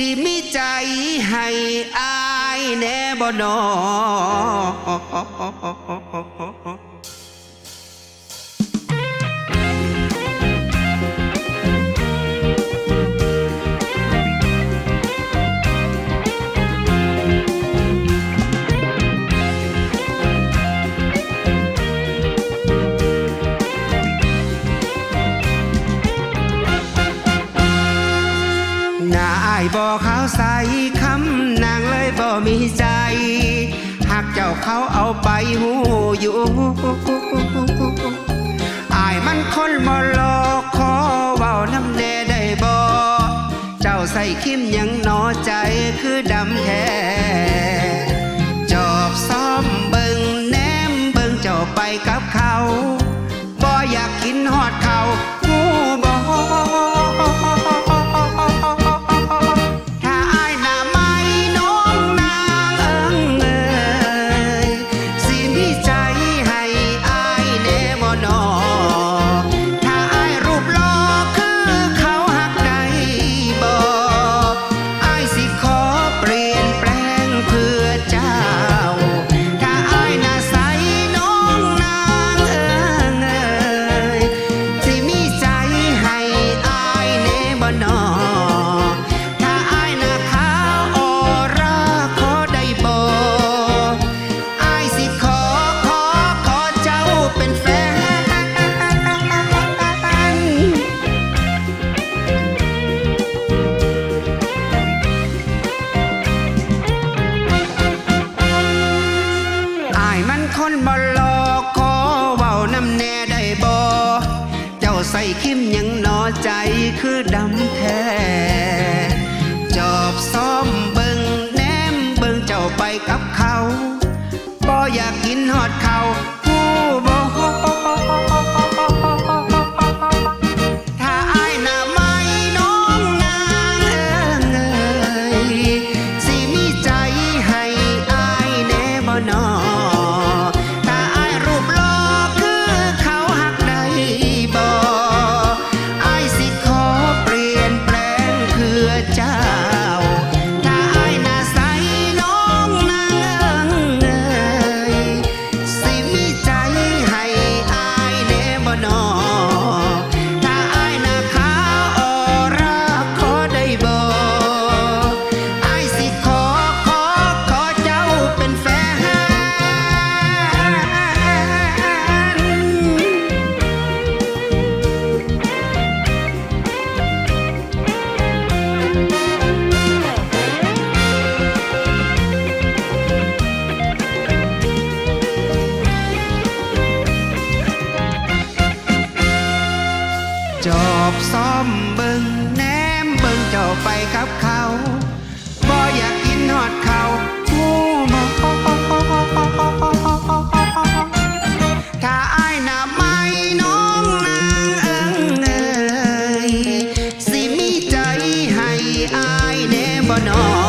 สิมีใจให้อายแนบนอนาายบ่อขาวใส่คำนางเลยบ่มีใจ หากเจ้าเขาเอาไปหูอยู่อายมันคนบ่หลอขอเว้าน้ำแน่ได้บ่เจ้าใส่คิมยังนอใจคือดำแท้ ให้มันคนบอลลอขอเว้าน้ำแน่ได้บ่เจ้าใส่ขิมยังนอใจคือดำแท้ มบึงแนมบึงเจ้าไปกับเขาบ่อยากกินหอดเขาผู้มอถ้าอายน้าไม่น้องนางเอิงเอ่ยสิมีใจให้อายแน่บ่นอ